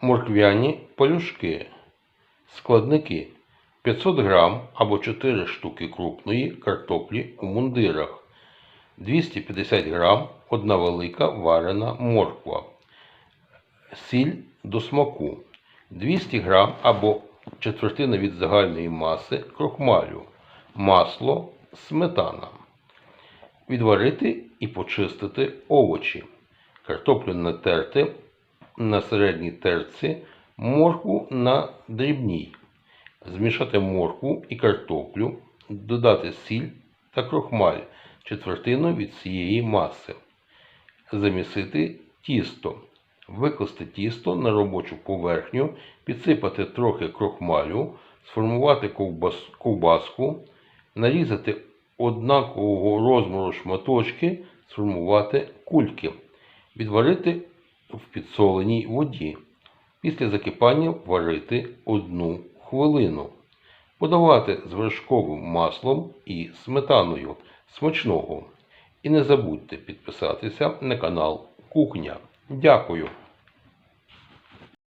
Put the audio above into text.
Морквяні палюшки. Складники 500 грам або 4 штуки крупної картоплі у мундирах, 250 грам одна велика варена морква, сіль до смаку, 200 грам або четвертина від загальної маси крохмалю, масло, сметана. Відварити і почистити овочі. Картоплю натерти на середній терці, моркву на дрібній. Змішати моркву і картоплю, додати сіль та крохмаль, четвертину від цієї маси. Замісити тісто. Викласти тісто на робочу поверхню, підсипати трохи крохмалю, сформувати ковбас- ковбаску, нарізати однакового розміру шматочки, сформувати кульки, відварити в підсоленій воді. Після закипання варити одну хвилину. Подавати з вершковим маслом і сметаною. Смачного! І не забудьте підписатися на канал Кухня. Дякую!